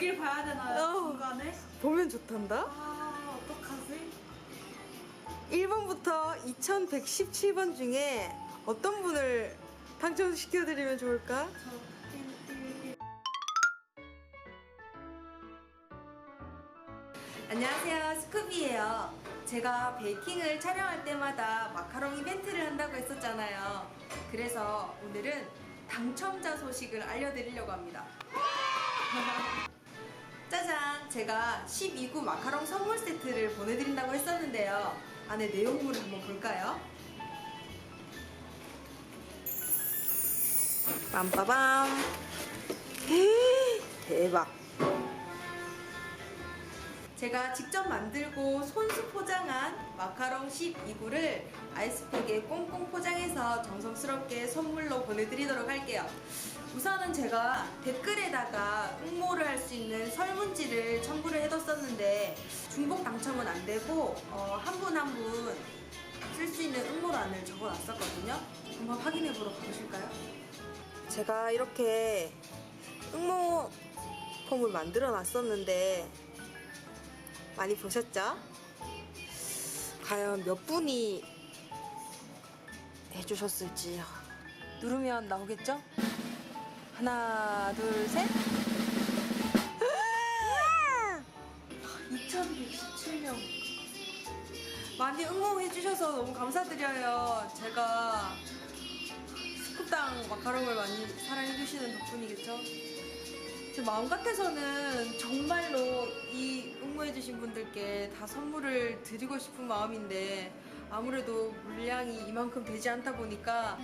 여길 봐야 되나요? 어. 중간에? 보면 좋단다. 아, 어떡하지? 1번부터 2117번 중에 어떤 분을 당첨시켜드리면 좋을까? 저 1, 1, 1. 안녕하세요 스쿠비예요 제가 베이킹을 촬영할 때마다 마카롱 이벤트를 한다고 했었잖아요 그래서 오늘은 당첨자 소식을 알려드리려고 합니다 짜잔. 제가 12구 마카롱 선물 세트를 보내드린다고 했었는데요. 안에 내용물을 한번 볼까요? 빰빠밤. 대박 제가 직접 만들고 손수 포장한 마카롱 12구를 아이스팩에 꽁꽁 포장해서 정성스럽게 선물로 보내드리도록 할게요. 우선은 제가 댓글에다가 응모를 할 수 있는 설문지를 첨부를 해뒀었는데 중복 당첨은 안 되고 어, 한분 한 분 쓸 수 있는 응모란을 적어놨었거든요. 한번 확인해 보러 가보실까요? 제가 이렇게 응모 폼을 만들어 놨었는데 많이 보셨죠? 과연 몇 분이 해주셨을지요. 누르면 나오겠죠? 하나, 둘, 셋. 2117명. 많이 응원해주셔서 너무 감사드려요. 제가 스쿱당 마카롱을 많이 사랑해주시는 덕분이겠죠? 제 마음 같아서는 정말로 이 응모해주신 분들께 다 선물을 드리고 싶은 마음인데 아무래도 물량이 이만큼 되지 않다 보니까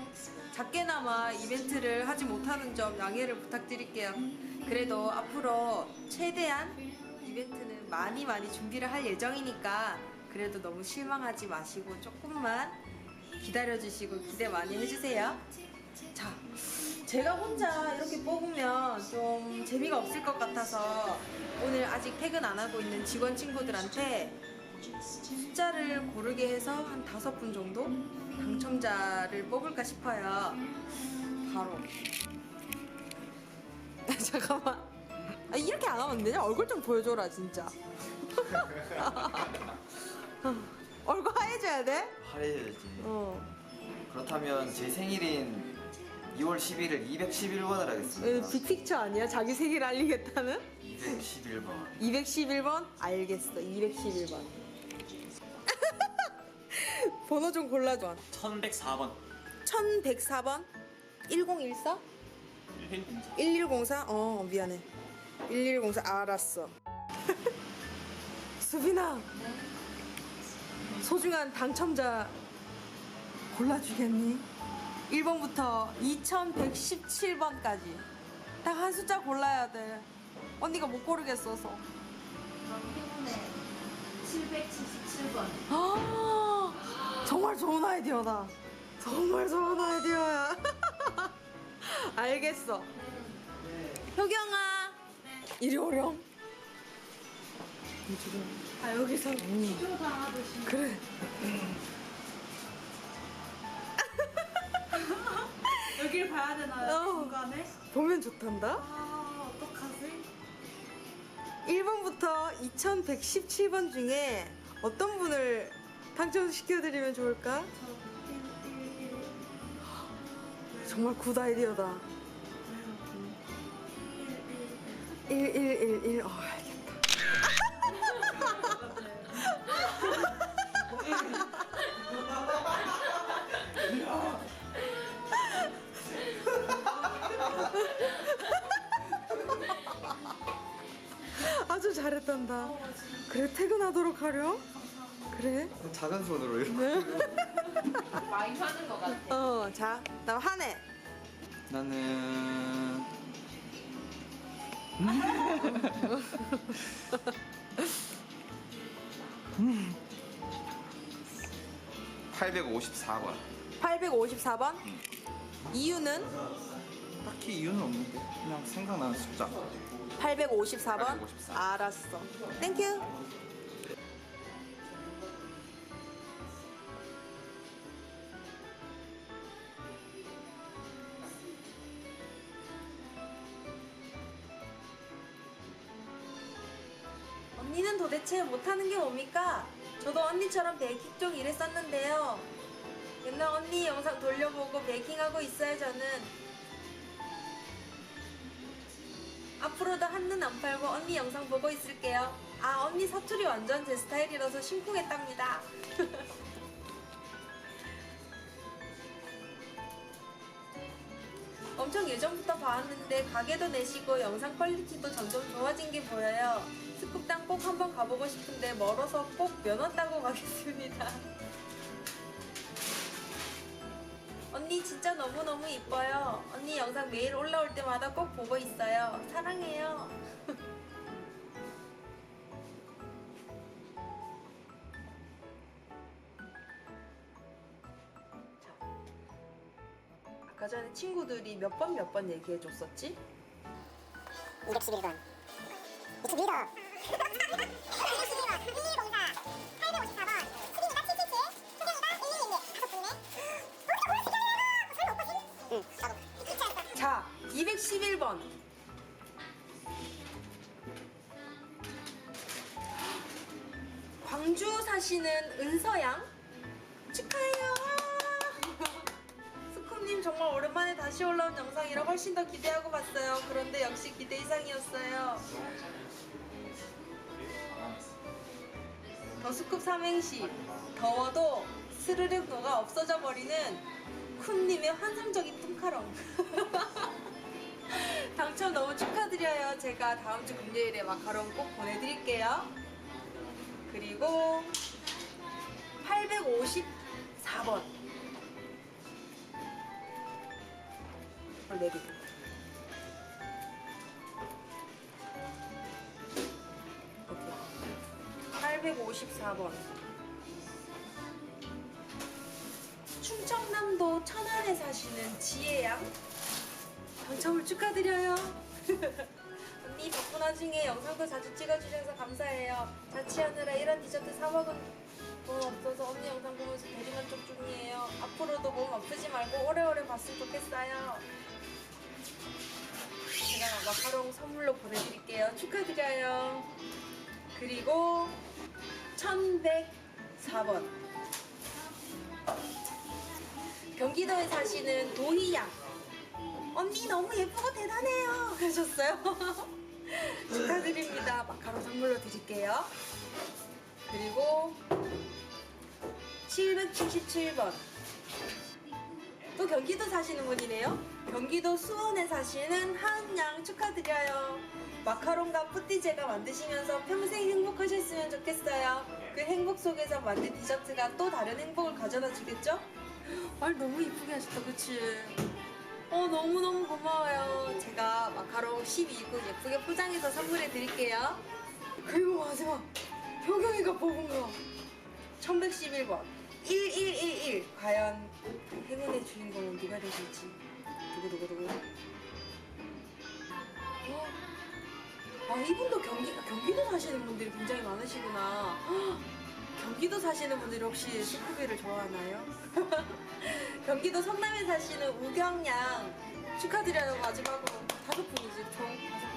작게나마 이벤트를 하지 못하는 점 양해를 부탁드릴게요. 그래도 앞으로 최대한 이벤트는 많이 많이 준비를 할 예정이니까 그래도 너무 실망하지 마시고 조금만 기다려주시고 기대 많이 해주세요. 자, 제가 혼자 이렇게 뽑으면 좀 재미가 없을 것 같아서 오늘 아직 퇴근 안 하고 있는 직원 친구들한테 숫자를 고르게 해서 한 다섯 분 정도 당첨자를 뽑을까 싶어요. 바로. 잠깐만. 아, 이렇게 안 하면 안 되냐? 얼굴 좀 보여줘라, 진짜. 얼굴 하얘져야 돼? 화려해야지. 어. 그렇다면 제 생일인 2월 11일 211번을 이거 하겠습니다. 빅픽처 아니야? 자기 생일 알리겠다는? 211번. 211번? 알겠어. 211번. 번호 좀 골라줘. 1104번 1104번? 1014? 1104 1104? 어, 미안해. 1104, 알았어. 수빈아. 소중한 당첨자 골라주겠니? 1번부터 2117번까지. 딱 한 숫자 골라야 돼. 언니가 못 고르겠어서. 그럼 행운의 777번. 아, 정말 좋은 아이디어다. 정말 좋은 아이디어야. 알겠어. 효경아. 이리 오렴. 아, 여기서 기도 당하듯이. 그래. 봐야 되나요? 어. 중간에? 보면 좋단다. 아, 어떡하지? 1번부터 2117번 중에 어떤 분을 당첨시켜드리면 좋을까? 저 1, 1, 1. 정말 굿 아이디어다. 1, 1, 1. 1111. 어, 잘했단다. 그래, 퇴근하도록 하렴. 그래. 작은 손으로 이렇게. 많이 사는 것 같아. 어, 자, 나 화내. 나는 854번. 854번. 이유는 딱히 이유는 없는데 그냥 생각나는 숫자. 854번. 854. 알았어. 땡큐. 언니는 도대체 못하는 게 뭡니까? 저도 언니처럼 베이킹 쪽 일했었는데요. 맨날 언니 영상 돌려보고 베이킹하고 있어요, 저는. 앞으로도 한눈 안 팔고 언니 영상 보고 있을게요. 아, 언니 사투리 완전 제 스타일이라서 심쿵했답니다. 엄청 예전부터 봐왔는데 가게도 내시고 영상 퀄리티도 점점 좋아진 게 보여요. 스쿱당 꼭 한번 가보고 싶은데 멀어서 꼭 면허 따고 가겠습니다. 언니 진짜 너무너무 이뻐요. 언니 영상 매일 올라올 때마다 꼭 보고 있어요. 사랑해요. 자, 아까 전에 친구들이 몇 번 몇 번 얘기해 줬었지? 211번 유튜브 리 211번. 광주 사시는 은서양 축하해요. 스쿠님 정말 오랜만에 다시 올라온 영상이라 훨씬 더 기대하고 봤어요. 그런데 역시 기대 이상이었어요. 더 스쿱 삼행시 더워도 스르륵 녹아 없어져 버리는 쿤님의 환상적인 뚱카롱. 제가 다음 주 금요일에 마카롱 꼭 보내드릴게요. 그리고 854번. 내리. 오케이. 854번. 충청남도 천안에 사시는 지혜양. 당첨을 축하드려요. 나중에 영상도 자주 찍어주셔서 감사해요. 자취하느라 이런 디저트 사 먹은 돈 없어서 언니 영상 보면서 대리만족 중이에요. 앞으로도 몸 아프지 말고 오래오래 봤으면 좋겠어요. 제가 마카롱 선물로 보내드릴게요. 축하드려요. 그리고 1104번 경기도에 사시는 도희양 언니 너무 예쁘고 대단해요 하셨어요 축하드립니다. 마카롱 선물로 드릴게요. 그리고 777번. 또 경기도 사시는 분이네요. 경기도 수원에 사시는 하은양 축하드려요. 마카롱과 뿌띠제가 만드시면서 평생 행복하셨으면 좋겠어요. 그 행복 속에서 만든 디저트가 또 다른 행복을 가져다 주겠죠? 말 너무 이쁘게 하셨다 그치? 어 너무너무 고마워요. 제가 마카롱 12구 예쁘게 포장해서 선물해 드릴게요. 그리고 마지막 효경이가 뽑은 거. 1111번. 1111 과연 행운의 주인공은 누가 되실지. 두구두구두구? 어? 아 이분도 경기, 경기도 사시는 분들이 굉장히 많으시구나. 헉, 경기도 사시는 분들이 혹시 스쿠비를 좋아하나요? 경기도 성남에 사시는 우경양 축하드려요 마지막으로 다섯 분이지 총 다섯 명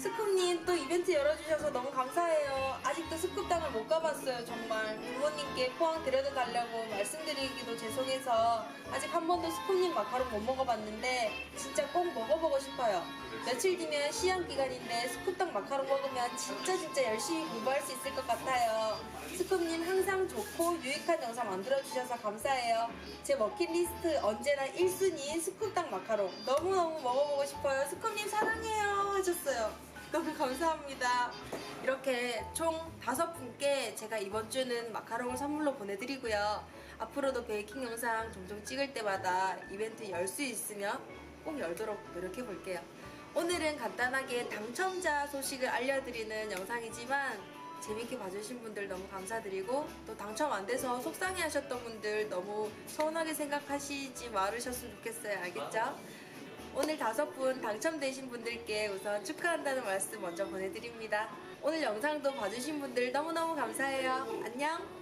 스쿱님 또 이벤트 열어주셔서 너무 감사해요 아직도 스쿱당을 못 가봤어요 정말 부모님께 포항 데려다 달라고 말씀드리기도 죄송해서 아직 한 번도 스쿱님 마카롱 못 먹어봤는데 진짜 꼭 먹어보고 싶어요 며칠 뒤면 시험 기간인데 스쿱당 마카롱 먹으면 진짜 진짜 열심히 공부할 수 있을 것 같아요 스쿱님 항상 좋고 유익한 영상 만들어주셔서 감사해요. 제 버킷리스트 언제나 1순위인 스쿱당 마카롱 너무너무 먹어보고 싶어요. 스쿱님 사랑해요 하셨어요. 너무 감사합니다. 이렇게 총 다섯 분께 제가 이번 주는 마카롱을 선물로 보내드리고요. 앞으로도 베이킹 영상 종종 찍을 때마다 이벤트 열 수 있으면 꼭 열도록 노력해 볼게요. 오늘은 간단하게 당첨자 소식을 알려드리는 영상이지만 재밌게 봐주신 분들 너무 감사드리고 또 당첨 안 돼서 속상해 하셨던 분들 너무 서운하게 생각하시지 말으셨으면 좋겠어요. 알겠죠? 오늘 다섯 분 당첨되신 분들께 우선 축하한다는 말씀 먼저 보내드립니다. 오늘 영상도 봐주신 분들 너무너무 감사해요. 안녕!